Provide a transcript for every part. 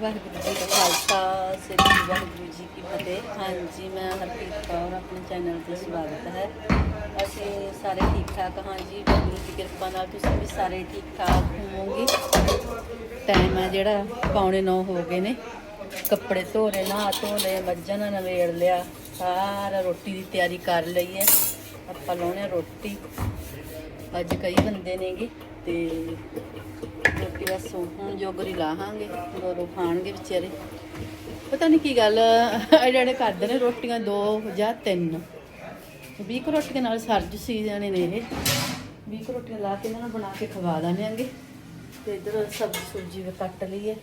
ਵਾਹਿਗੁਰੂ ਜੀ ਦਾ ਖਾਲਸਾ, ਸ੍ਰੀ ਵਾਹਿਗੁਰੂ ਜੀ ਕੀ ਫਤਿਹ। ਹਾਂਜੀ, ਮੈਂ ਹਰਪ੍ਰੀਤ ਕੌਰ, ਆਪਣੇ ਚੈਨਲ ਤੇ ਸਵਾਗਤ ਹੈ। ਅਸੀਂ ਸਾਰੇ ਠੀਕ ਠਾਕ ਹਾਂ ਜੀ। ਵਾਹਿਗੁਰੂ ਦੀ ਕਿਰਪਾ ਨਾਲ ਤੁਸੀਂ ਵੀ ਸਾਰੇ ਠੀਕ ਠਾਕ ਹੋਵੋਗੇ। ਟਾਈਮ ਹੈ ਜਿਹੜਾ ਪੌਣੇ 9 ਹੋ ਗਏ ਨੇ। ਕੱਪੜੇ ਧੋ ਰਹੇ ਨਹਾ ਧੋ ਲਏ ਮੱਝਾਂ ਨਾਲ ਨਵੇੜ ਲਿਆ। ਸਾਰਾ ਰੋਟੀ ਦੀ ਤਿਆਰੀ ਕਰ ਲਈ ਹੈ। ਆਪਾਂ ਲਾਉਣੇ ਆ ਰੋਟੀ। ਅੱਜ ਕਈ ਬੰਦੇ ਨੇਗੇ ਤੇ ਰੋਟੀ ਬਸ ਹੁਣ ਜੋਗਰੀ ਲਾਹਾਂਗੇ ਗੋਰੋ ਖਾਣਗੇ ਵਿਚਾਰੇ। ਪਤਾ ਨਹੀਂ ਕੀ ਗੱਲ ਐਡੇ ਕਰਦੇ ਨੇ ਰੋਟੀਆਂ, ਦੋ ਜਾਂ ਤਿੰਨ। 20 ਕੁ ਰੋਟੀਆਂ ਨਾਲ ਸਰਜ ਸੀ ਜਾਣੇ ਨੇ ਇਹ। 20 ਕੁ ਰੋਟੀਆਂ ਲਾ ਕੇ ਇਹਨਾਂ ਨੂੰ ਬਣਾ ਕੇ ਖਵਾ ਦਾਂਗੇ ਤੇ ਇਧਰ ਸਬਜ਼ੀ ਸੁਬਜੀ ਵੀ ਕੱਟ ਲਈ ਹੈ।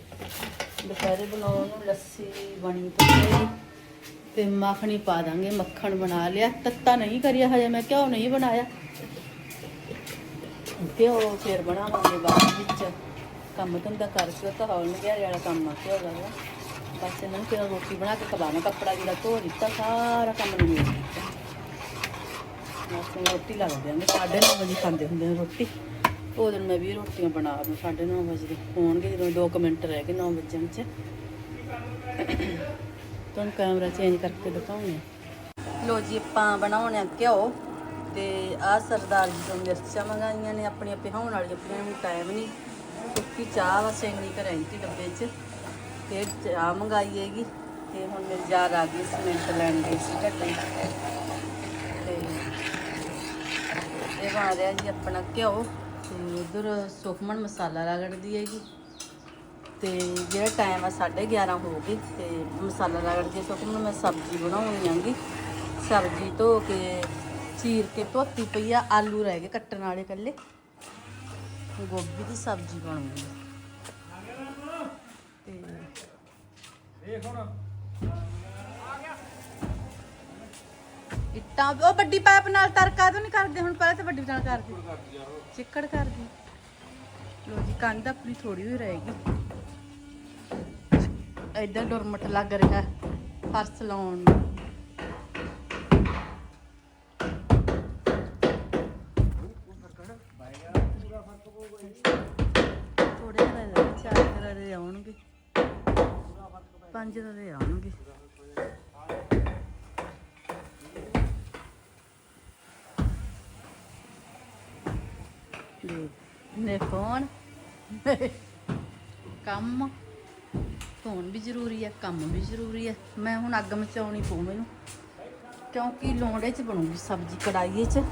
ਦੁਪਹਿਰੇ ਬਣਾਉਣ ਨੂੰ ਲੱਸੀ ਬਣੀ ਪਈ। ਤੇ ਮੱਖਣੀ ਪਾ ਦਾਂਗੇ, ਮੱਖਣ ਬਣਾ ਲਿਆ। ਤੱਤਾ ਨਹੀਂ ਕਰਿਆ ਹਜੇ, ਮੈਂ ਘਿਓ ਨਹੀਂ ਬਣਾਇਆ। ਘਿਓ ਫਿਰ ਬਣਾਵਾਂਗੇ ਬਾਅਦ ਵਿੱਚ। ਕੰਮ ਧੰਦਾ ਕਰਕੇ ਉਹ ਤਾਂ ਹੌਲ ਗਿਆ ਵਾਲਾ ਕੰਮ ਆ ਦਾ ਵਾ। ਬਸ ਇਹਨਾਂ ਨੂੰ ਫਿਰ ਰੋਟੀ ਬਣਾ ਕੇ ਖਵਾਣਾ ਕੱਪੜਾ ਜਿਹੜਾ ਧੋ ਦਿੱਤਾ, ਸਾਰਾ ਕੰਮ ਨਹੀਂ ਕੀਤਾ। ਬਸ ਹੁਣ ਰੋਟੀ ਲੱਗ ਦਿਆਂਗੇ। 9:30 ਵਜੇ ਖਾਂਦੇ ਹੁੰਦੇ ਨੇ ਰੋਟੀ। ਉਹ ਦਿਨ ਮੈਂ ਵੀ ਰੋਟੀਆਂ ਬਣਾ ਦੋ ਸਾਢੇ ਨੌ ਵਜੇ। ਦੇ ਹੋਣਗੇ ਜਦੋਂ 2 ਮਿੰਟ ਰਹਿ ਗਏ 9 ਵਜਣ ਚ ਤੁਹਾਨੂੰ ਕੈਮਰਾ ਚੇਂਜ ਕਰਕੇ ਦਿਖਾਉਣੇ ਲੋ ਜੀ, ਆਪਾਂ ਬਣਾਉਣੇ ਆ ਘਿਓ। ਤੇ ਆ ਸਰਦਾਰ ਜੀ ਤੋਂ ਮਿਰਚਾਂ ਮੰਗਾਈਆਂ ਨੇ ਆਪਣੀਆਂ ਪਿਹਾਉਣ ਵਾਲੀਆਂ ਆਪਣੀਆਂ ਨੂੰ ਟਾਈਮ ਨਹੀਂ ਸੁੱਕੀ ਚਾਹ ਵਾ ਸੇਂਗਣੀ ਕਰਾਂਤੀ ਡੱਬੇ 'ਚ ਤੇ ਚਾਹ ਮੰਗਾਈ ਹੈਗੀ। ਤੇ ਹੁਣ ਮੇਰੀ ਯਾਰ ਆ ਗਈ ਸੀਮੈਂਟ ਲੈਣ ਗਈ ਸੀ ਘੱਟੇ ਤੇ ਇਹ ਬਣ ਰਿਹਾ ਜੀ ਆਪਣਾ ਘਿਓ, ਤੇ ਉਧਰ ਸੁਖਮਨ ਮਸਾਲਾ ਰਗੜਦੀ ਹੈਗੀ। ਤੇ ਜਿਹੜਾ ਟਾਈਮ ਆ 11:30 ਹੋ ਗਏ, ਤੇ ਮਸਾਲਾ ਰਗੜ ਕੇ ਸੁਖਮਨ, ਮੈਂ ਸਬਜ਼ੀ ਬਣਾਉਣੀ ਆਂਗੀ ਸਬਜ਼ੀ ਧੋ ਕੇ ਚੀਰ ਕੇ ਧੋਤੀ ਪਈ ਆ, ਆਲੂ ਰਹਿ ਗਏ ਕੱਟਣ ਵਾਲੇ ਇਕੱਲੇ। ਗੋਭੀ ਦੀ ਸਬਜ਼ੀ ਬਣੂਗੀ ਤੇ ਇੱਟਾਂ ਉਹ ਵੱਡੀ ਪਾਈਪ ਨਾਲ ਤਰਕਾ ਤੋਂ ਨਹੀਂ ਕਰਦੇ, ਹੁਣ ਪਹਿਲਾਂ ਤਾਂ ਵੱਡੀ ਨਾਲ ਕਰਦੇ। ਚਿੱਕੜ ਕਰਦੀ। ਲੋ ਜੀ, ਕੰਧ ਆਪਣੀ ਥੋੜੀ ਹੋਈ ਰਹੇਗੀ ਇੱਧਰ ਡੋਰਮਟ ਲੱਗ ਰਿਹਾ, ਫਰਸ਼ ਲਾਉਣ ਨੂੰ ਥੋੜੇ ਜਿਹੇ ਰਹਿ ਚਾਰ ਕਰਾਰੇ ਆਉਣਗੇ ਪੰਜ ਕਰਾਰੇ ਆਉਣਗੇ ਨੇ ਫੋਨ ਕੰਮ ਧੋਣ ਵੀ ਜ਼ਰੂਰੀ ਹੈ ਕੰਮ ਵੀ ਜ਼ਰੂਰੀ ਹੈ ਮੈਂ ਹੁਣ ਅੱਗ ਮਚਾਉਣੀ ਪਊ ਮੈਨੂੰ ਕਿਉਂਕਿ ਲੋਂਡੇ 'ਚ ਬਣੂਗੀ ਸਬਜ਼ੀ ਕੜਾਈਏ 'ਚ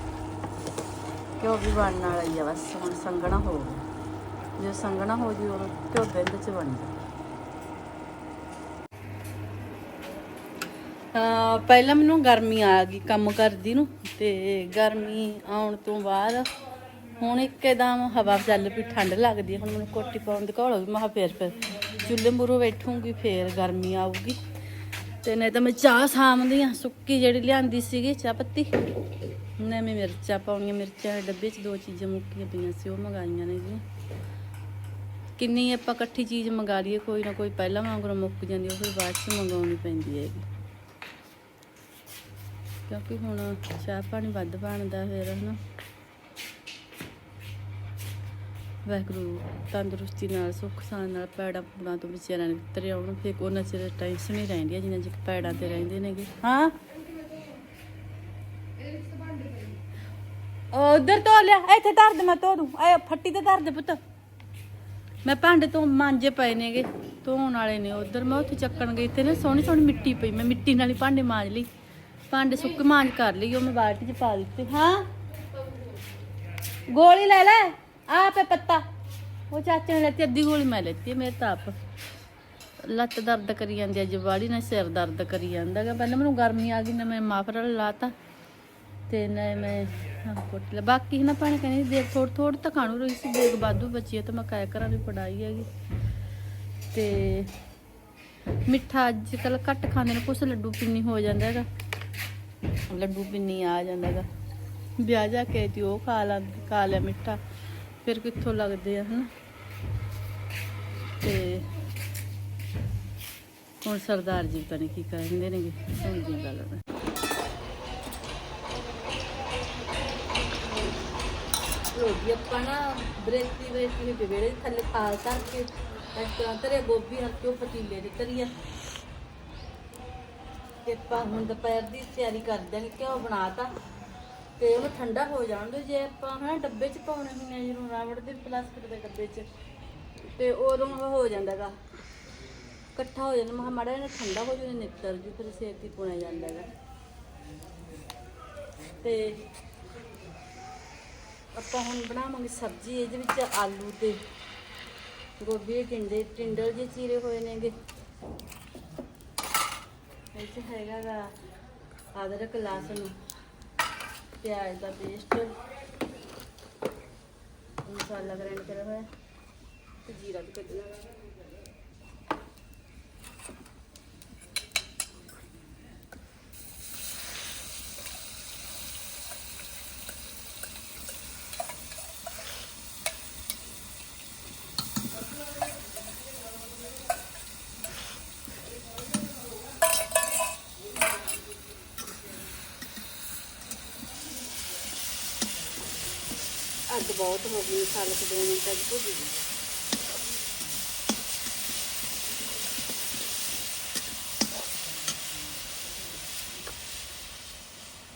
ਘਿਓ ਵੀ ਬਣਨ ਵਾਲਾ ਹੀ ਆ ਬਸ ਹੁਣ ਸੰਗਣਾ ਹੋ ਗਿਆ ਜੇ ਸੰਗਣਾ ਹੋ ਜੀ ਉਹ ਘਿਓ ਬਿੰਦ 'ਚ ਬਣ ਜਾ ਪਹਿਲਾਂ ਮੈਨੂੰ ਗਰਮੀ ਆ ਗਈ ਕੰਮ ਕਰਦੀ ਨੂੰ ਤੇ ਗਰਮੀ ਆਉਣ ਤੋਂ ਬਾਅਦ ਹੁਣ ਇੱਕਦਮ ਹਵਾ ਚੱਲ ਪਈ, ਠੰਡ ਲੱਗਦੀ ਹੈ। ਹੁਣ ਮੈਨੂੰ ਕੋਟੀ ਪਾਉਣ ਦੀ ਘੋਲ ਵੀ ਮਹਾ ਫੇਰ ਫਿਰ ਚੁੱਲ੍ਹੇ ਮੂਹਰੇ ਬੈਠੂੰਗੀ, ਫੇਰ ਗਰਮੀ ਆਊਗੀ। ਤੇ ਨਹੀਂ ਤਾਂ ਮੈਂ ਚਾਹ ਸਾਂਭਦੀ ਆ, ਸੁੱਕੀ ਜਿਹੜੀ ਲਿਆਂਦੀ ਸੀਗੀ, ਚਾਹ ਪੱਤੀ। ਨੇ ਮੈਂ ਮਿਰਚਾਂ ਪਾਉਣੀਆਂ, ਮਿਰਚਾਂ ਦੇ ਡੱਬੇ 'ਚ ਦੋ ਚੀਜ਼ਾਂ ਮੁੱਕੀਆਂ ਪਈਆਂ ਸੀ, ਉਹ ਮੰਗਾਈਆਂ ਨੇ ਜੀ। ਕਿੰਨੀ ਆਪਾਂ ਇਕੱਠੀ ਚੀਜ਼ ਮੰਗਾ ਲਈਏ, ਕੋਈ ਨਾ ਕੋਈ ਪਹਿਲਾਂ ਵਾਂਗੂ ਮੁੱਕ ਜਾਂਦੀ ਉਹ ਫਿਰ ਬਾਅਦ 'ਚ ਮੰਗਾਉਣੀ ਪੈਂਦੀ ਹੈਗੀ। ਕਿਉਂਕਿ ਹੁਣ ਚਾਹ ਪਾਣੀ ਵੱਧ ਬਣਦਾ ਫਿਰ, ਹਨਾ। ਵਾਹਿਗੁਰੂ ਤੰਦਰੁਸਤੀ ਨਾਲ, ਸੁੱਖ ਸਾਨ ਨਾਲ ਪੈੜਾਂ ਪੂੜਾਂ ਤੋਂ ਵਿਚਾਰਿਆਂ ਨੇ ਤਰੇ ਆਉਣ। ਫਿਰ ਉਹਨਾਂ ਚਿਰ ਟੈਨਸ਼ਨ ਹੀ ਰਹਿੰਦੀ ਹੈ ਜਿੰਨਾ ਚਿਰ ਪੈੜਾਂ ਤੇ ਰਹਿੰਦੇ ਨੇਗੇ। ਹਾਂ? ਉਧਰ ਧੋ ਲਿਆ, ਇੱਥੇ ਧਰ ਦੇ ਮੈਂ ਧੋ ਦੂੰ ਐ ਫੱਟੀ ਤੇ ਧਰ ਦੇ ਪੁੱਤ। ਮੈਂ ਭਾਂਡੇ ਤੋਂ ਮਾਂਜੇ ਪਏ ਨੇਗੇ, ਧੋਣ ਵਾਲੇ ਨੇ ਉਧਰ। ਮੈਂ ਉੱਥੇ ਚੱਕਣ ਗਈ ਤੇ ਨਾ ਸੋਹਣੀ ਸੋਹਣੀ ਮਿੱਟੀ ਪਈ, ਮੈਂ ਮਿੱਟੀ ਨਾਲ ਹੀ ਭਾਂਡੇ ਮਾਂਜ ਲਈ। ਭਾਂਡੇ ਸੁੱਕੇ ਮਾਂਜ ਕਰ ਲਈ ਉਹ ਮੈਂ ਬਾਲਟੀ 'ਚ ਪਾ ਦਿੱਤੇ। ਹਾਂ। ਗੋਲੀ ਲੈ ਲੈ ਆ ਪੇ ਪੱਤਾ। ਉਹ ਚਾਚੇ ਨੇ ਲੈਤੀ ਅੱਧੀ ਗੋਲੀ ਮੈਂ ਲੈਤੀ ਮੇਰੇ ਤਾਂ ਆਪ ਲੱਤ ਦਰਦ ਕਰੀ ਜਾਂਦੀ ਹੈ ਜਵਾੜੀ ਨਾਲ ਸਿਰ ਦਰਦ ਕਰੀ ਜਾਂਦਾ ਗਾ ਪਹਿਲਾਂ ਮੈਨੂੰ ਗਰਮੀ ਆ ਗਈ ਨਾ ਮੈਂ ਮਾਫਰਲ ਲਾਤਾ ਤੇ ਨਾ ਮੈਂ ਹਾਂ ਕੋਟ ਲਾ ਬਾਕੀ ਨਾ ਪਾਣੀ ਕਹਿੰਦੀ ਦੇਖ ਥੋੜ ਥੋੜ ਤਾਂ ਖਾਣੂ ਰਹੀ ਸੀ ਦੇਖ ਬਾਦੂ ਬੱਚੀ ਤਾਂ ਮੈਂ ਕਾਇਆ ਕਰਾਂ ਦੀ ਪੜਾਈ ਹੈਗੀ। ਤੇ ਮਿੱਠਾ ਅੱਜ ਕੱਲ ਘੱਟ ਖਾਂਦੇ ਨੇ ਕੁਛ ਲੱਡੂ ਪਿੰਨੀ ਹੋ ਜਾਂਦਾ ਹੈਗਾ। ਲੱਡੂ ਪਿੰਨੀ ਆ ਜਾਂਦਾ ਹੈਗਾ ਵਿਆਹ ਜਾ ਕੇ ਤੇ, ਉਹ ਖਾ ਲਾ, ਖਾ ਲਿਆ ਮਿੱਠਾ। ਫਿਰ ਕਿੱਥੋਂ ਲੱਗਦੇ ਆ, ਹਨਾ? ਤੇ ਹੁਣ ਸਰਦਾਰ ਜੀ ਪਤਾ ਨੀ ਕੀ ਕਹਿੰਦੇ ਨੇਗੇ, ਸੁਣਦੀ ਗੱਲ ਮੈਂ। ਆਪਾਂ ਨਾ ਬ੍ਰੇਕ ਦੀ ਬ੍ਰੇਕ ਦੀ ਵਿਹੜੇ ਥੱਲੇ ਖਾ ਕਰਕੇ ਇਸ ਤਰ੍ਹਾਂ ਤਰੇ ਗੋਭੀ ਹਲਕੀ ਉਹ ਪਤੀਲੇ ਦੀ ਤਰੀ ਤੇ ਆਪਾਂ ਹੁਣ ਦੁਪਹਿਰ ਦੀ ਤਿਆਰੀ ਕਰਦੇ ਹਾਂ ਘਿਓ ਬਣਾਤਾ ਤੇ ਉਹਨੂੰ ਠੰਡਾ ਹੋ ਜਾਣ ਦਿਓ ਜੇ ਆਪਾਂ ਹਨਾ ਡੱਬੇ 'ਚ ਪਾਉਣੇ ਹੁੰਦੇ ਆ ਜਿਹਨੂੰ ਰਾਵੜ ਦੇ ਪਲਾਸਟਿਕ ਦੇ ਡੱਬੇ 'ਚ, ਤੇ ਉਦੋਂ ਉਹ ਹੋ ਜਾਂਦਾਗਾ ਇਕੱਠਾ ਹੋ ਜਾਂਦਾ ਮਹਾ ਮਾੜਾ ਜਿਹਾ ਠੰਡਾ ਹੋ ਜਾਂਦਾ ਨਿੱਤਰ ਜੀ, ਫਿਰ ਛੇਤੀ ਪੁਣਿਆ ਜਾਂਦਾਗਾ ਤੇ ਆਪਾਂ ਹੁਣ ਬਣਾਵਾਂਗੇ ਸਬਜ਼ੀ, ਇਹਦੇ ਵਿੱਚ ਆਲੂ ਤੇ ਗੋਭੀ ਟਿੰਡੇ, ਟਿੰਡਲ ਜੇ ਚੀਰੇ ਹੋਏ ਨੇਗੇ। ਇਹ 'ਚ ਹੈਗਾ ਗਾ ਅਦਰਕ, ਲਸਣ, ਪਿਆਜ਼ ਦਾ ਪੇਸਟ ਮਸਾਲਾ ਗ੍ਰਾਈਂਡ ਕਰਿਆ ਹੋਇਆ ਤੇ ਜੀਰਾ ਵੀ ਕੱਢਣਾ ਵਾ। ਅੱਗ ਬਹੁਤ ਹੋ ਗਈ ਮਸਾਲੇ ਤੇ ਦੋ ਮਿੰਟ ਤੱਕ ਭੁੱਜ ਗਈ।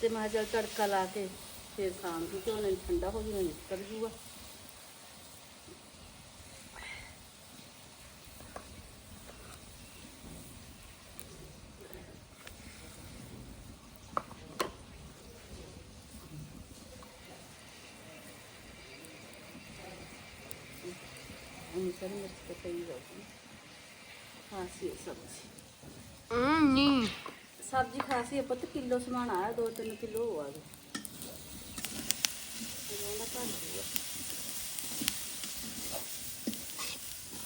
ਤੇ ਮੈਂ ਜਲ ਤੜਕਾ ਲਾ ਕੇ ਫਿਰ ਸ਼ਾਮ ਨੂੰ ਤੇ ਉਹਨੇ ਠੰਡਾ ਹੋ ਜੂਗਾ, ਨਿਕਲ ਜੂਗਾ ਅਨੁਸਾਰ ਮਿਰਚ ਤੇ ਪਈ ਜਾਊਗੀ ਹਾਂ ਸੀ ਸਬਜ਼ੀ ਨਹੀਂ। ਸਬਜ਼ੀ ਖਾਸੀ ਹੈ ਪੁੱਤ, ਕਿਲੋ ਸਮਾਨ ਆਇਆ 2-3 ਕਿਲੋ ਹੋ ਆ ਗਿਆ ਇਹਦਾ ਭਰ ਜੂਗਾ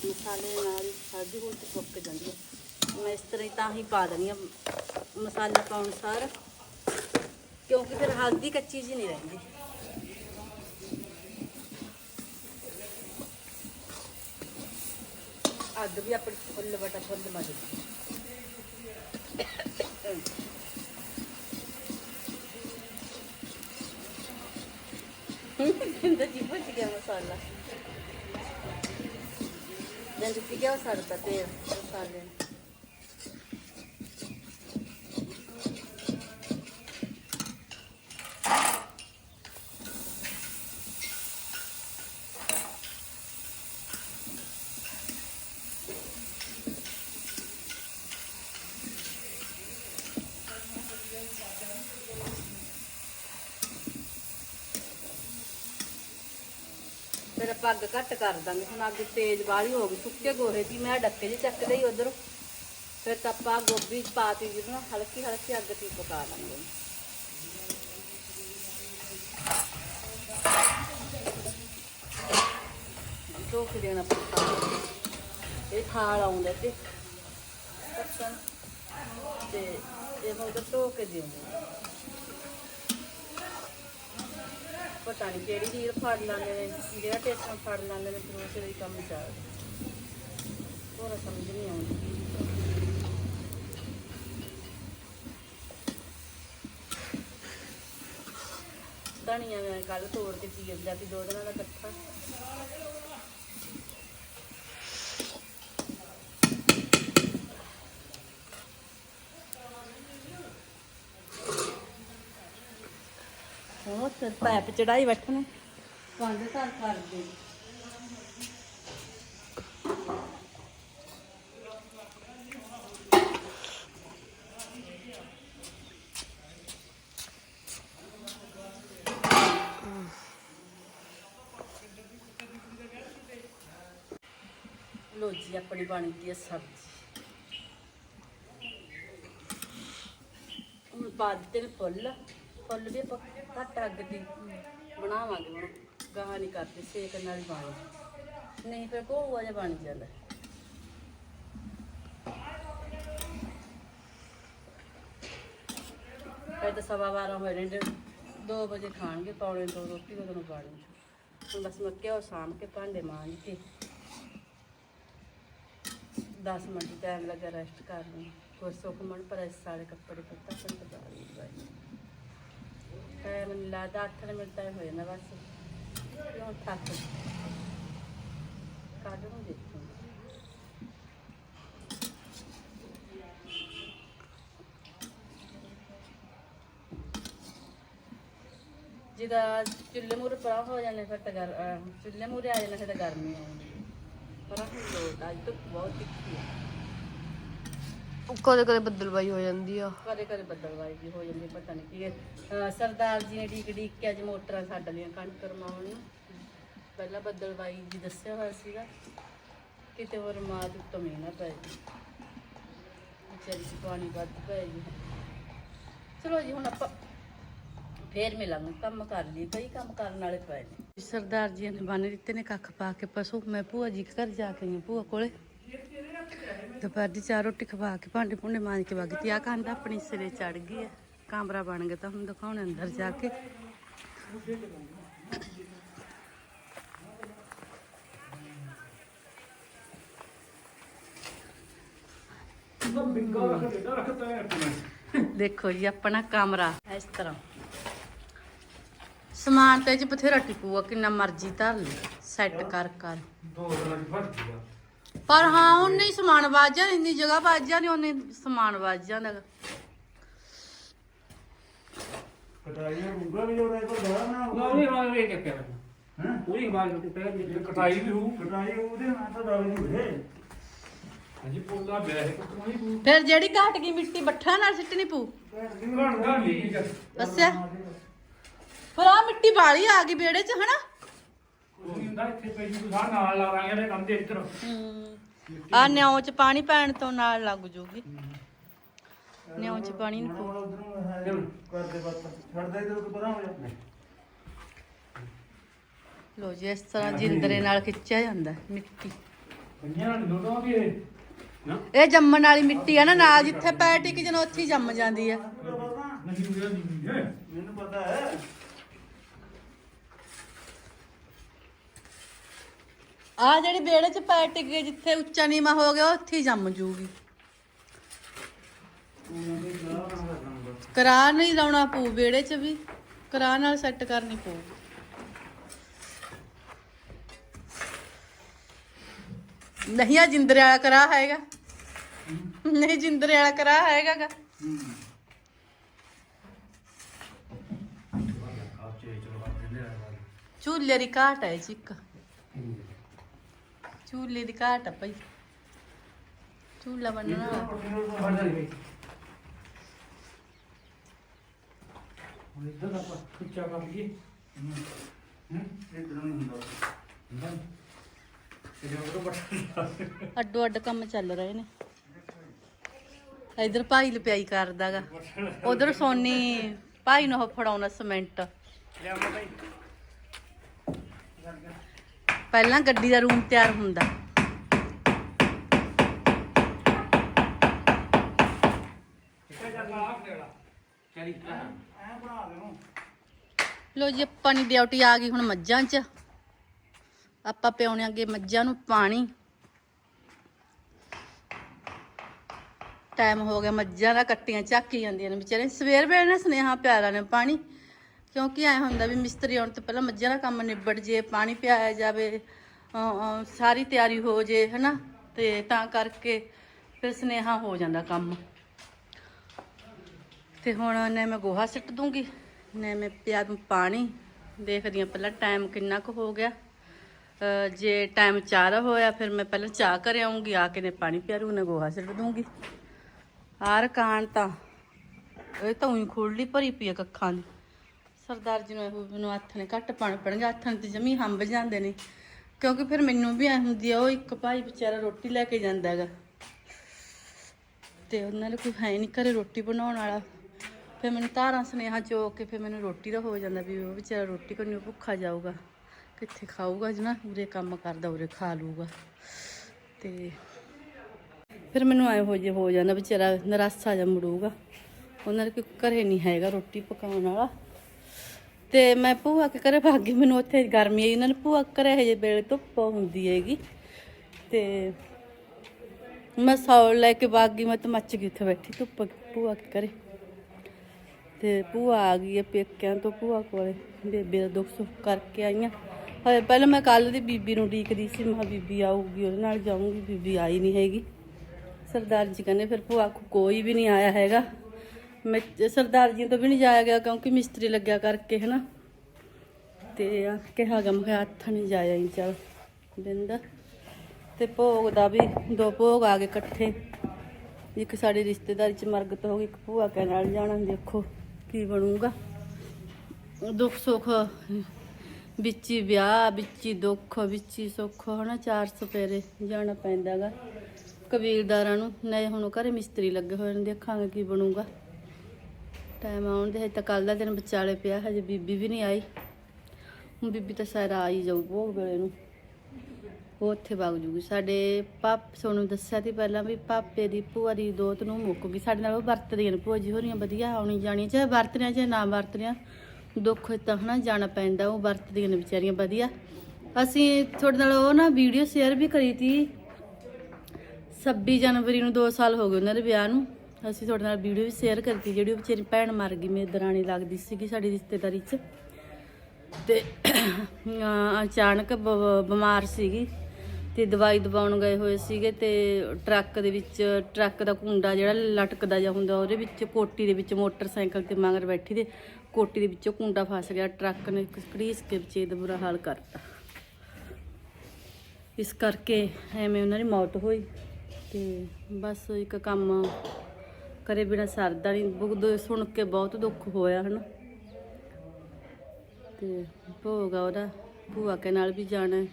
ਮਸਾਲੇ ਨਾਲ ਹੀ ਸਬਜ਼ੀ ਹੁਣ ਤੇ ਪੱਕ ਜਾਂਦੀ ਹੈ ਮੈਂ ਇਸ ਤਰ੍ਹਾਂ ਹੀ ਤਾਂ ਹੀ ਪਾ ਦਣੀ ਆ ਮਸਾਲਾ ਪਾਉਣ ਸਾਰ, ਕਿਉਂਕਿ ਫਿਰ ਹਲਦੀ ਕੱਚੀ ਜੀ ਨਹੀਂ ਰਹਿੰਦੀ। ਅੱਗ ਵੀ ਆਪਣੀ ਫੁੱਲ ਬਟਾ ਫੁੱਲ ਮੱਦ ਕਹਿੰਦਾ ਜੀ ਭੁੱਜ ਗਿਆ ਮਸਾਲਾ। ਜਦ ਕਿ ਗਿਆ ਅੱਗ ਘੱਟ ਕਰ ਦਾਂਗੇ। ਹੁਣ ਅੱਗ ਤੇਜ਼ ਬਾਹਲੀ ਹੋ ਗਈ, ਸੁੱਕੇ ਗੋਹੇ ਦੀ ਮੈਂ ਡੱਕੇ ਜਿਹੇ ਚੱਕਦੇ ਹੀ ਉਧਰ। ਫਿਰ ਤਾਂ ਗੋਭੀ 'ਚ ਪਾਤੀ ਜਿਹਨੂੰ ਹਲਕੀ ਹਲਕੀ ਅੱਗ ਤੇ, ਪਕਾ ਲਾਂਗੇ। ਧੋਖ ਦੇਣਾ ਪੜਦਾ ਇਹ ਥਾਲ ਆਉਂਦਾ ਤੇ ਕੱਟਣ ਤੇ ਇਹ ਮੈਂ ਉਧਰ ਧੋ ਕੇ ਦੇਵਾਂਗੀ ਪਤਾ ਨਹੀਂ ਕਿਹੜੀ ਰੀਲ ਫੜ ਲੈਂਦੇ ਨੇ ਜਿਹੜਾ ਟੇਸਟਾਂ ਫੜ ਲੈਂਦੇ ਨੇ ਫਿਰ ਉਸੇ ਲਈ ਕੰਮ ਚੱਲਦਾ ਹੋਰ ਸਮਝ ਨਹੀਂ ਆਉਂਦੀ। ਧਨੀਆ ਮੈਂ ਕੱਲ ਤੋੜ ਕੇ ਪੀ ਲਿਆ ਸੀ ਦੋ ਦਿਨਾਂ ਦਾ ਇਕੱਠਾ ਪੈਪ ਚੜਾਈ ਬੈਠਣ ਪੰਜ ਸਾਲ ਕਰਦੇ ਲੋ ਜੀ, ਆਪਣੀ ਬਣ ਗਈ ਹੈ ਸਬਜ਼ੀ। ਹੁਣ ਪਾ ਦਿੱਤੇ ਨੇ ਫੁੱਲ। ਫੁੱਲ ਵੀ ਆਪਾਂ ਘੱਟ ਅੱਗ ਦੀ ਬਣਾਵਾਂਗੇ ਹੁਣ। ਗਾਹ ਨਹੀਂ ਕਰਦੇ, ਸੇਕ ਨਾਲ ਹੀ ਨਹੀਂ ਫਿਰ ਕੋਹਾ ਜਿਹਾ ਬਣ ਜਾਂਦਾ। ਇਹ ਤਾਂ ਸਵਾ ਬਾਰਾਂ ਹੋਏ ਨੇ ਜੇ ਦੋ ਵਜੇ ਖਾਣਗੇ, ਪੌਣੇ ਦੋ ਰੋਟੀ ਉਦੋਂ ਨੂੰ ਬਾਣੀ ਹੁਣ ਬਸ ਮੱਕੇ ਉਹ ਸਾਂਭ ਕੇ ਭਾਂਡੇ ਮਾਂਜ ਕੇ 10 ਮਿੰਟ ਟਾਈਮ ਲੱਗਾ ਰੈਸਟ ਕਰ ਲਈ ਕੋਈ ਸੁਖਮਣ ਪਰ ਇਸ ਸਾਰੇ ਕੱਪੜੇ ਪੱਤਾ ਪਰ ਲਈ ਘੰਟੇ ਜਿਹਦਾ ਚੁੱਲ੍ਹੇ ਮੂਰੇ ਪਰਾਂ ਹੋ ਜਾਂਦੇ, ਫਿਰ ਤਾਂ ਗਰ ਚੁੱਲ੍ਹੇ ਮੂਰੇ ਆ ਜਾਂਦੇ, ਫਿਰ ਤਾਂ ਗਰਮੀ ਆ ਜਾਂਦੀ ਪਰ ਅੱਜ ਤੱਕ ਬਹੁਤ ਤਿੱਖੀ ਹੈ ਕਦੇ ਕਦੇ ਬੱਦਲਬਾਈ ਹੋ ਜਾਂਦੀ ਆ। ਕਦੇ ਕਦੇ ਬੱਦਲਵਾਈ ਵੀ ਹੋ ਜਾਂਦੀ ਪਤਾ ਨਹੀਂ ਕੀ ਹੈ। ਅਹ ਸਰਦਾਰ ਜੀ ਨੇ ਡੀਕ ਡੀਕ ਕੇ ਅੱਜ ਮੋਟਰਾਂ ਛੱਡ ਲਈਆਂ, ਕਣਕ ਰਮਾਉਣ ਨੂੰ ਪਹਿਲਾਂ ਬੱਦਲਵਾਈ ਜੀ ਦੱਸਿਆ ਹੋਇਆ ਸੀਗਾ। ਕਿਤੇ ਹੋਰ ਮਾਦ ਉੱਤੋਂ ਮੀਂਹ ਨਾ ਪੈ ਜੀ। ਵਿਚਾਰੀ ਚ ਪਾਣੀ ਵੱਧ ਪੈ ਜੀ। ਚਲੋ ਜੀ, ਹੁਣ ਆਪਾਂ ਫੇਰ ਮਿਲਾਂਗੇ। ਕੰਮ ਕਰ ਲਈ ਕਈ ਕੰਮ ਕਰਨ ਵਾਲੇ ਪਏ ਨੇ। ਸਰਦਾਰ ਜੀ ਨੇ ਬੰਨ ਦਿੱਤੇ ਨੇ ਕੱਖ ਪਾ ਕੇ ਪਸ਼ੂ। ਮੈਂ ਭੂਆ ਜੀ ਦੇ ਘਰ ਜਾ ਕੇ ਆਈ ਹਾਂ, ਭੂਆ ਕੋਲੇ। ਦੁਪਹਿਰ ਦੀ ਚਾਰ ਰੋਟੀ ਖਵਾ ਕੇ ਭਾਂਡੇ ਭੁੰਡੇ ਮਾਂਜ ਕੇ ਵਗਤੀ ਆ ਕੰਧ ਆਪਣੀ ਸਿਰੇ ਚੜ ਗਈ ਹੈ। ਕਮਰਾ ਬਣ ਗਿਆ ਤਾਂ ਹੁਣ ਦਿਖਾਉਣ ਅੰਦਰ ਜਾ ਕੇ। ਦੇਖੋ ਜੀ, ਆਪਣਾ ਕਮਰਾ। ਇਸ ਤਰ੍ਹਾਂ। ਸਮਾਨ ਤੇ ਜੀ ਬਥੇਰਾ ਟਿਕੂਆ ਕਿੰਨਾ ਮਰਜ਼ੀ ਧਰ ਲੈ। ਸੈੱਟ ਕਰ ਕਰ। ਪਰ ਹਾਂ ਉਹਨੇ ਹੀ ਸਮਾਨ ਵਾਜਿਆ ਇੰਨੀ ਜਗ੍ਹਾ ਵਾਜਿਆ ਨਹੀਂ ਉਹਨੇ ਸਮਾਨ ਵਾਜ ਜਾਂਦਾ ਗਾ। ਕਟਾਈਆਂ ਰੂਗਾ ਵੀ ਉਹਦਾ ਕੋਈ ਬੜਾ ਨਾ ਉਹ ਵੀ ਆਵਾਜ਼ ਵੇਖ ਕੇ ਹੈ? ਪੂਰੀ ਆਵਾਜ਼ ਨੂੰ ਪਹਿਲਾਂ ਵੀ ਕਟਾਈ ਵੀ ਹੋਊ। ਕਟਾਈ ਉਹਦੇ ਨਾਲ ਤਾਂ ਡਾਲ ਨਹੀਂ ਹੋਏ ਹਾਂਜੀ ਪੋਲਾ ਬਿਆ ਹੈ ਕੋਈ ਪੂ ਫਿਰ ਜਿਹੜੀ ਘਾਟ ਗਈ ਮਿੱਟੀ ਬੱਠਾ ਨਾਲ ਸਿੱਟਣੀ ਪਊ? ਘਣ ਦੱਸਿਆ ਫਿਰ ਆ ਮਿੱਟੀ ਵਾਲੀ ਆ ਗਈ ਵਿਹੜੇ 'ਚ ਹਨਾ? ਕੋਈ ਹੁੰਦਾ ਇੱਥੇ ਪਈ ਨੂੰ ਸਾਹ ਨਾਲ ਲਾ ਲਾਂਗੇ ਇਹਦੇ ਕੰਮ ਦੇ ਇੱਧਰ। ਆ ਨਿਉ 'ਚ ਪਾਣੀ ਪੈਣ ਤੋਂ ਨਾਲ ਲੱਗ ਜੂਗੀ। ਨਿਉ 'ਚ ਪਾਣੀ ਨਹੀਂ ਪਊ ਉਧਰੋਂ ਕਰਦੇ ਬੱਤ ਛੱਡਦਾ ਇਧਰ ਤੋਂ ਪਰਾਂ ਹੋ ਜਾ। ਲੋ ਜੀ ਇਸ ਤਰ੍ਹਾਂ ਜਿੰਦਰੇ ਨਾਲ ਖਿੱਚਿਆ ਜਾਂਦਾ ਮਿੱਟੀ। ਨੂੰ ਵੀ ਇਹ। ਨਾ। ਇਹ ਜੰਮਣ ਵਾਲੀ ਮਿੱਟੀ ਆ ਨਾ ਨਾਲ ਜਿੱਥੇ ਪੈਰ ਟਿਕ ਜਨ ਉੱਥੇ ਹੀ ਜੰਮ ਜਾਂਦੀ ਆ ਮੈਨੂੰ ਪਤਾ ਹੈ। ਆ ਜਿਹੜੀ ਵਿਹੜੇ 'ਚ ਪੈਰ ਟਿਕ ਗਏ ਜਿੱਥੇ ਉੱਚਾ ਨੀਵਾਂ ਹੋ ਗਿਆ ਉੱਥੇ ਹੀ ਜੰਮ ਜੂਗੀ। ਕਰਾ ਨਹੀਂ ਲਾਉਣਾ ਪਊ ਵਿਹੜੇ 'ਚ ਵੀ ਕਰਾ ਨਾਲ ਸੈੱਟ ਕਰਨੀ ਪਊਗੀ ਨਹੀਂ ਆ ਜਿੰਦਰੇ ਵਾਲਾ ਕਰਾ ਹੈਗਾ। ਨਹੀਂ ਜਿੰਦਰੇ ਵਾਲਾ ਕਰਾ ਹੈਗਾ ਝੂਲੇ ਦੀ ਘਾਟ ਹੈ ਜੀ ਇੱਕ। ਝੂਲੇ ਦੀ ਘਾਟ ਆ ਭਾਈ। ਝੂਲਾ ਬੰਨਣਾ। ਹੁਣ ਇੱਧਰ ਆਪਾਂ ਖਿੱਚਾ ਕਰ ਲਈਏ। ਇਧਰ ਨਹੀਂ ਹੁੰਦਾ। ਇਹ ਜੋ ਬਟਾ ਅੱਡੋ ਅੱਡ ਕੰਮ ਚੱਲ ਰਹੇ ਨੇ। ਇਧਰ ਭਾਈ ਲਪਿਆਈ ਕਰਦਾਗਾ। ਉਧਰ ਸੋਨੀ ਭਾਈ ਨੂੰ ਉਹ ਫੜਾਉਣਾ ਸੀਮੈਂਟ ਲਿਆ ਮੈਂ ਭਾਈ। ਪਹਿਲਾਂ ਗੱਡੀ ਦਾ ਰੂਮ ਤਿਆਰ ਹੁੰਦਾ। ਲੋ ਜੀ, ਆਪਾਂ ਦੀ ਡਿਊਟੀ ਆ ਗਈ, ਹੁਣ ਮੱਝਾਂ 'ਚ। ਆਪਾਂ ਪਿਆਉਣੇ ਅੱਗੇ ਮੱਝਾਂ ਨੂੰ ਪਾਣੀ। ਟਾਈਮ ਹੋ ਗਿਆ ਮੱਝਾਂ ਦਾ, ਕੱਟੀਆਂ, ਝਾਕੀ ਜਾਂਦੀਆਂ ਨੇ ਵਿਚਾਰੇ। ਸਵੇਰ ਵੇਲੇ ਨਾ ਸੁਨੇਹਾ ਪਿਆਰਾਂ ਨੇ ਪਾਣੀ। ਕਿਉਂਕਿ ਐ ਹੁੰਦਾ ਵੀ ਮਿਸਤਰੀ ਆਉਣ ਤੋਂ ਪਹਿਲਾਂ ਮੱਝਾਂ ਦਾ ਕੰਮ ਨਿਬੜ ਜੇ, ਪਾਣੀ ਪਿਆਇਆ ਜਾਵੇ ਸਾਰੀ ਤਿਆਰੀ ਹੋ ਜੇ, ਹਨਾ? ਤੇ ਤਾਂ ਕਰਕੇ ਫਿਰ ਸੁਨੇਹਾ ਹੋ ਜਾਂਦਾ ਕੰਮ। ਤੇ ਹੁਣ ਨੇ ਮੈਂ ਗੋਹਾ ਸਿੱਟ ਦੂੰਗੀ, ਨੇ ਮੈਂ ਪਿਆ ਦੂੰ ਪਾਣੀ। ਦੇਖਦੀ ਹਾਂ ਪਹਿਲਾਂ ਟਾਈਮ ਕਿੰਨਾ ਕੁ ਹੋ ਗਿਆ। ਜੇ ਟਾਈਮ ਚਾਹ ਦਾ ਹੋਇਆ, ਫਿਰ ਮੈਂ ਪਹਿਲਾਂ ਚਾਹ ਕਰ ਆਉਂਗੀ ਆ ਕੇ ਨੇ ਪਾਣੀ ਪਿਆ ਦੂੰ ਨੇ ਗੋਹਾ ਸਿੱਟ ਦੂੰਗੀ। ਆਰ ਕਾਨ ਤਾਂ, ਇਹ ਤਾਂ ਉਹੀ ਲਈ ਭਰੀ ਪਈ ਕੱਖਾਂ ਦੀ। ਸਰਦਾਰ ਜੀ ਨੂੰ ਇਹੋ ਮੈਨੂੰ ਆਥਣ ਘੱਟ ਪਾਣੀ ਪੈਣਗੇ, ਆਥਣ ਤੇ ਜਮੀ ਹੰਬ ਜਾਂਦੇ ਨੇ। ਕਿਉਂਕਿ ਫਿਰ ਮੈਨੂੰ ਵੀ ਐ ਹੁੰਦੀ ਆ, ਉਹ ਇੱਕ ਭਾਈ ਵਿਚਾਰਾ ਰੋਟੀ ਲੈ ਕੇ ਜਾਂਦਾ ਹੈਗਾ। ਤੇ ਉਹਨਾਂ ਦੇ ਕੋਈ ਹੈ ਨਹੀਂ ਘਰੇ ਰੋਟੀ ਬਣਾਉਣ ਵਾਲਾ। ਫਿਰ ਮੈਨੂੰ ਧਾਰਾਂ ਸੁਨੇਹਾ ਚੋ ਕੇ ਫਿਰ ਮੈਨੂੰ ਰੋਟੀ ਦਾ ਹੋ ਜਾਂਦਾ ਵੀ ਉਹ ਵਿਚਾਰਾ ਰੋਟੀ ਕੋਈ ਨਹੀਂ ਭੁੱਖਾ ਜਾਊਗਾ। ਕਿੱਥੇ ਖਾਊਗਾ ਜਨਾ ਉਰੇ ਕੰਮ ਕਰਦਾ, ਉਰੇ ਖਾ ਲੂਗਾ ਤੇ ਫਿਰ ਮੈਨੂੰ ਐ ਹੋ ਜੇ, ਹੋ ਜਾਂਦਾ ਵਿਚਾਰਾ ਨਰਾਸਾ ਜਾ ਮੁੜੂਗਾ। ਉਹਨਾਂ ਦੇ ਕੋਈ ਘਰੇ ਨਹੀਂ ਹੈਗਾ ਰੋਟੀ ਪਕਾਉਣ ਵਾਲਾ। ਤੇ ਮੈਂ ਭੂਆ ਕੇ ਘਰੇ ਭੱਗ ਗਈ, ਮੈਨੂੰ ਉੱਥੇ ਗਰਮੀ ਆਈ, ਉਹਨਾਂ ਨੇ ਭੂਆ ਘਰੇ ਹਜੇ ਵੇਲੇ ਧੁੱਪ ਹੁੰਦੀ ਹੈਗੀ ਤੇ ਮੈਂ ਸੌਲ ਲੈ ਕੇ ਭੱਗ ਗਈ, ਮੈਂ ਤਾਂ ਮੱਚ ਗਈ ਉੱਥੇ ਬੈਠੀ ਧੁੱਪ ਭੂਆ ਕੇ ਘਰੇ। ਤੇ ਭੂਆ ਆ ਗਈ ਹੈ ਪੇਕਿਆਂ ਤੋਂ, ਭੂਆ ਕੋਲੇ ਬੇਬੇ ਦਾ ਦੁੱਖ ਸੁੱਖ ਕਰਕੇ ਆਈਆਂ। ਹਲੇ ਪਹਿਲਾਂ ਮੈਂ ਕੱਲ ਦੀ ਬੀਬੀ ਨੂੰ ਡੀਕਦੀ ਸੀ, ਮੈਂ ਕਿਹਾ ਬੀਬੀ ਆਊਗੀ, ਉਹਦੇ ਨਾਲ ਜਾਊਂਗੀ, ਬੀਬੀ ਆਈ ਨਹੀਂ ਹੈਗੀ। ਸਰਦਾਰ ਜੀ ਕਹਿੰਦੇ ਫਿਰ ਭੂਆ ਕੋ ਕੋਈ ਵੀ ਨਹੀਂ ਆਇਆ ਹੈਗਾ। ਸਰਦਾਰ ਜੀ ਤੋਂ ਵੀ ਨਹੀਂ ਜਾਇਆ ਗਿਆ ਕਿਉਂਕਿ ਮਿਸਤਰੀ ਲੱਗਿਆ ਕਰਕੇ, ਹਨਾ। ਤੇ ਆ ਕਿਹਾ ਗਾ, ਮੈਂ ਕਿਹਾ ਹੱਥ ਨਹੀਂ ਜਾਇਆ ਹੀ ਚਲ, ਬਿੰਦ। ਤੇ ਭੋਗ ਦਾ ਵੀ, ਦੋ ਭੋਗ ਆ ਗਏ ਇਕੱਠੇ। ਇੱਕ ਸਾਡੀ ਰਿਸ਼ਤੇਦਾਰੀ ਚ ਮਰਗਤ ਹੋ ਗਈ, ਇੱਕ ਭੂਆ ਕੇ ਨਾਲ ਜਾਣਾ ਦੇਖੋ ਕੀ ਬਣੂਗਾ। ਦੁੱਖ ਸੁੱਖ, ਵਿੱਚ ਹੀ ਵਿਆਹ, ਵਿੱਚ ਹੀ ਦੁੱਖ, ਵਿੱਚ ਹੀ ਸੁੱਖ, ਹਨਾ, ਚਾਰ ਸਪੇਰੇ ਜਾਣਾ ਪੈਂਦਾਗਾ ਕਬੀਲਦਾਰਾਂ ਨੂੰ, ਨਹੀਂ ਹੁਣ ਉਹ ਘਰੇ ਮਿਸਤਰੀ ਲੱਗੇ ਹੋਏ ਨੇ, ਦੇਖਾਂਗੇ ਕੀ ਬਣੂਗਾ। ਟਾਈਮ ਆਉਣ ਦੇ ਹਜੇ ਤਾਂ ਕੱਲ ਦਾ ਦਿਨ ਵਿਚਾਲੇ ਪਿਆ, ਹਜੇ ਬੀਬੀ ਵੀ ਨਹੀਂ ਆਈ। ਹੁਣ ਬੀਬੀ ਤਾਂ ਸਾਰਾ ਆ ਹੀ ਜਾਊ ਭੋਗ ਵੇਲੇ ਨੂੰ। ਉਹ ਉੱਥੇ ਵਗ ਜੂਗੀ। ਸਾਡੇ ਪਾਪ ਸੋਨੂੰ ਦੱਸਿਆ ਸੀ ਪਹਿਲਾਂ ਵੀ ਪਾਪੇ ਦੀ ਭੂਆ ਦੀ ਦੋਤ ਨੂੰ ਮੁੱਕ ਗਈ। ਸਾਡੇ ਨਾਲ ਉਹ ਵਰਤਦੀਆਂ ਨੇ ਭੂਆ ਜੀ ਹੋਰੀਆਂ ਵਧੀਆ, ਆਉਣੀ ਜਾਣੀ ਚਾਹੇ ਵਰਤਰੀਆਂ ਚਾਹੇ ਨਾ ਵਰਤਰੀਆਂ ਦੁੱਖ ਤਾਂ ਹਨਾ ਜਾਣਾ ਪੈਂਦਾ, ਉਹ ਵਰਤਦੀਆਂ ਨੇ ਵਿਚਾਰੀਆਂ ਵਧੀਆ। ਅਸੀਂ ਤੁਹਾਡੇ ਨਾਲ ਉਹ ਨਾ ਵੀਡੀਓ ਸ਼ੇਅਰ ਵੀ ਕਰੀ ਤੀ। 26 ਜਨਵਰੀ ਨੂੰ 2 ਸਾਲ ਹੋ ਗਏ ਉਹਨਾਂ ਦੇ ਵਿਆਹ ਨੂੰ। ਅਸੀਂ ਤੁਹਾਡੇ ਨਾਲ ਵੀਡੀਓ ਵੀ ਸ਼ੇਅਰ ਕਰਤੀ, ਜਿਹੜੀ ਉਹ ਵਿਚਾਰੀ ਭੈਣ ਮਰ ਗਈ, ਮੇਰੀ ਦਰਾਣੀ ਲੱਗਦੀ ਸੀਗੀ ਸਾਡੀ ਰਿਸ਼ਤੇਦਾਰੀ 'ਚ। ਤੇ ਅਚਾਨਕ ਬ- ਬਿਮਾਰ ਸੀਗੀ ਤੇ ਦਵਾਈ ਦਵਾਉਣ ਗਏ ਹੋਏ ਸੀਗੇ ਤੇ ਟਰੱਕ ਦੇ ਵਿੱਚ, ਟਰੱਕ ਦਾ ਕੁੰਡਾ ਜਿਹੜਾ ਲਟਕਦਾ ਜਿਹਾ ਹੁੰਦਾ, ਉਹਦੇ ਵਿੱਚ ਕੋਟੀ ਦੇ ਵਿੱਚ ਮੋਟਰਸਾਈਕਲ ਤੇ ਮਗਰ ਬੈਠੀ ਦੇ ਕੋਟੀ ਦੇ ਵਿੱਚੋਂ ਕੁੰਡਾ ਫਸ ਗਿਆ, ਟਰੱਕ ਨੇ ਘੜੀਸ ਕੇ ਵਿਚੇ ਦਾ ਬੁਰਾ ਹਾਲ ਕਰਤਾ। ਇਸ ਕਰਕੇ ਐਵੇਂ ਉਹਨਾਂ ਦੀ ਮੌਤ ਹੋਈ ਤੇ ਬਸ ਇੱਕ ਕੰਮ ਕਰੇ ਬਿਨਾ ਸਰਦਾ ਨਹੀਂ। ਬੁਗਦ ਸੁਣ ਕੇ ਬਹੁਤ ਦੁੱਖ ਹੋਇਆ ਹਨ। ਤੇ ਭੋਗ ਆ ਉਹਦਾ, ਭੂਆ ਕੇ ਨਾਲ ਵੀ ਜਾਣਾ ਹੈ।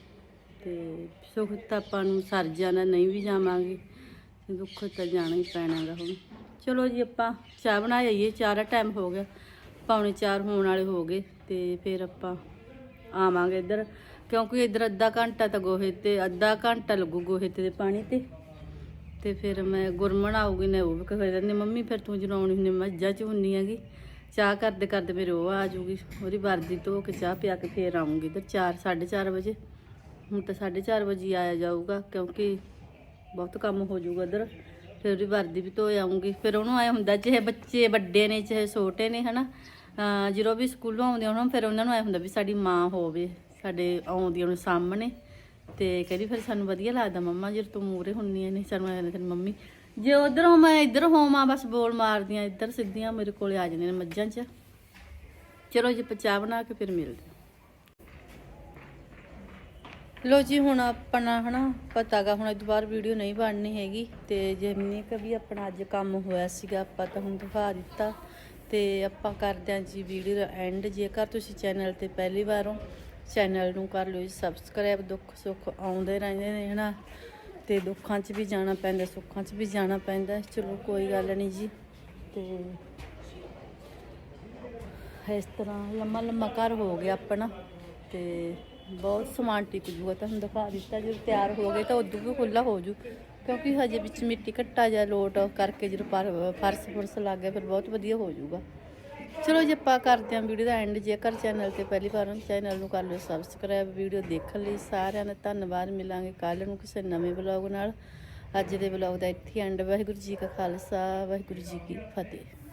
ਤੇ ਸੁੱਖ ਤਾਂ ਆਪਾਂ ਨੂੰ ਸਰ ਜਾਣਾ, ਨਹੀਂ ਵੀ ਜਾਵਾਂਗੇ। ਦੁੱਖ ਤਾਂ ਜਾਣਾ ਹੀ ਪੈਣਾਗਾ ਹੁਣ। ਚਲੋ ਜੀ ਆਪਾਂ ਚਾਹ ਬਣਾ ਜਾਈਏ ਚਾਹ ਦਾ ਟਾਈਮ ਹੋ ਗਿਆ। ਪੌਣੇ 4 ਹੋਣ ਵਾਲੇ ਹੋ ਗਏ ਤੇ ਫਿਰ ਆਪਾਂ ਆਵਾਂਗੇ ਇੱਧਰ। ਕਿਉਂਕਿ ਇੱਧਰ ਅੱਧਾ ਘੰਟਾ ਤਾਂ ਗੋਹੇ ਤੇ, ਅੱਧਾ ਘੰਟਾ ਲੱਗੂ ਗੋਹੇ ਤੇ ਪਾਣੀ ਤੇ। ਤੇ ਫਿਰ ਮੈਂ ਗੁਰਮਣ ਆਊਗੀ ਨੇ ਉਹ ਵੀ ਕਹੇ ਰਹਿੰਦੇ ਮੰਮੀ, ਫਿਰ ਤੂੰ ਜਨਾਉਣੀ ਹੁੰਦੀ ਮੱਝਾਂ ਚ ਹੁੰਨੀ ਹੈਗੀ। ਚਾਹ ਕਰਦੇ ਕਰਦੇ ਫਿਰ ਉਹ ਆ ਜੂਗੀ ਉਹਦੀ ਵਰਦੀ ਧੋ ਕੇ ਚਾਹ ਪਿਆ ਕੇ ਫੇਰ ਆਉਂਗੀ ਤੇ 4 4:30 ਵਜੇ। ਹੁਣ ਤਾਂ 4:30 ਵਜੇ ਆਇਆ ਜਾਊਗਾ ਕਿਉਂਕਿ ਬਹੁਤ ਕੰਮ ਹੋ ਜਾਊਗਾ ਇੱਧਰ ਫਿਰ ਉਹਦੀ ਵਰਦੀ ਵੀ ਧੋ ਆਉਂਗੀ ਫਿਰ ਉਹਨੂੰ ਆਇਆ ਹੁੰਦਾ, ਚਾਹੇ ਬੱਚੇ ਵੱਡੇ ਨੇ, ਚਾਹੇ ਛੋਟੇ ਨੇ, ਹਨਾ। ਅਹ ਜਦੋਂ ਵੀ ਸਕੂਲੋਂ ਆਉਂਦੇ ਉਹਨਾਂ ਫਿਰ ਉਹਨਾਂ ਨੂੰ ਆਇਆ ਹੁੰਦਾ ਵੀ ਸਾਡੀ ਮਾਂ ਹੋਵੇ, ਸਾਡੇ ਆਉਂਦੀ ਉਹਨੂੰ ਸਾਹਮਣੇ। ਤੇ ਕਹਿੰਦੀ ਫਿਰ ਸਾਨੂੰ ਵਧੀਆ ਲੱਗਦਾ ਮੰਮਾ ਜੇ ਤੂੰ ਮੂਰੇ ਹੁੰਨੀ ਐ ਨਹੀਂ ਸਾਨੂੰ ਐਂ ਤੇਰੀ ਮੰਮੀ, ਜੇ ਉਧਰੋਂ ਮੈਂ ਇੱਧਰ ਹੋਵਾਂ ਬਸ ਬੋਲ ਮਾਰਦੀਆਂ, ਇੱਧਰ ਸਿੱਧੀਆਂ ਮੇਰੇ ਕੋਲੇ ਆ ਜਾਂਦੀਆਂ ਨੇ ਮੱਝਾਂ 'ਚ। ਚਲੋ ਜੀ ਪਚਾ ਬਣਾ ਕੇ ਫਿਰ ਮਿਲਦੇ ਲੋ ਜੀ, ਹੁਣ ਆਪਣਾ ਹਨਾ ਪਤਾਗਾ ਹੁਣ ਇਸ ਵਾਰ ਵੀਡੀਓ ਨਹੀਂ ਬਣਨੀ ਹੈਗੀ, ਤੇ ਜਿੰਨੀ ਕ ਵੀ ਆਪਣਾ ਅੱਜ ਕੰਮ ਹੋਇਆ ਸੀਗਾ, ਆਪਾਂ ਤਾਂ ਹੁਣ ਦਿਖਾ ਦਿੱਤਾ, ਤੇ ਆਪਾਂ ਕਰਦੇ ਹਾਂ ਜੀ, ਵੀਡੀਓ ਦਾ ਐਂਡ ਜੇਕਰ ਤੁਸੀਂ ਚੈਨਲ ਤੇ ਪਹਿਲੀ ਵਾਰ ਹੋ ਚੈਨਲ ਨੂੰ ਕਰ ਲਓ ਜੀ ਸਬਸਕ੍ਰਾਈਬ ਦੁੱਖ ਸੁੱਖ ਆਉਂਦੇ ਰਹਿੰਦੇ ਨੇ, ਹਨਾ? ਤੇ ਦੁੱਖਾਂ 'ਚ ਵੀ ਜਾਣਾ ਪੈਂਦਾ, ਸੁੱਖਾਂ 'ਚ ਵੀ ਜਾਣਾ ਪੈਂਦਾ, ਚਲੋ ਕੋਈ ਗੱਲ ਨਹੀਂ ਜੀ। ਤੇ ਇਸ ਤਰ੍ਹਾਂ ਲੰਮਾ ਲੰਮਾ ਘਰ ਹੋ ਗਿਆ ਆਪਣਾ, ਤੇ ਬਹੁਤ ਸਮਾਨ ਟਿਕ ਜੂਗਾ, ਤੁਹਾਨੂੰ ਦਿਖਾ ਦਿੱਤਾ, ਜਦੋਂ ਤਿਆਰ ਹੋ ਗਏ ਤਾਂ ਉਦੋਂ ਵੀ ਖੁੱਲਾ ਹੋ ਜੂ, ਕਿਉਂਕਿ ਹਜੇ ਵਿੱਚ ਮਿੱਟੀ ਘੱਟਾ ਜਾਂ ਲੋਟ ਕਰਕੇ ਜਦੋਂ ਪਰ- ਫਰਸ਼ ਫੁਰਸ ਲੱਗ ਗਿਆ, ਫਿਰ ਬਹੁਤ ਵਧੀਆ ਹੋ ਜਾਊਗਾ ਚਲੋ ਜੀ, ਆਪਾਂ ਕਰਦੇ ਹਾਂ ਵੀਡੀਓ ਦਾ ਐਂਡ ਜੇਕਰ ਚੈਨਲ ਤੇ ਪਹਿਲੀ ਵਾਰ ਹੋ ਚੈਨਲ ਨੂੰ ਕਰ ਲਿਓ ਸਬਸਕ੍ਰਾਈਬ ਵੀਡੀਓ ਦੇਖਣ ਲਈ ਸਾਰਿਆਂ ਦਾ ਧੰਨਵਾਦ। ਮਿਲਾਂਗੇ ਕੱਲ ਨੂੰ ਕਿਸੇ ਨਵੇਂ ਵਲੌਗ ਨਾਲ। ਅੱਜ ਦੇ ਵਲੌਗ ਦਾ ਇੱਥੇ ਐਂਡ ਵਾਹਿਗੁਰੂ ਜੀ ਕਾ ਖਾਲਸਾ, ਵਾਹਿਗੁਰੂ ਜੀ ਕੀ ਫਤਿਹ।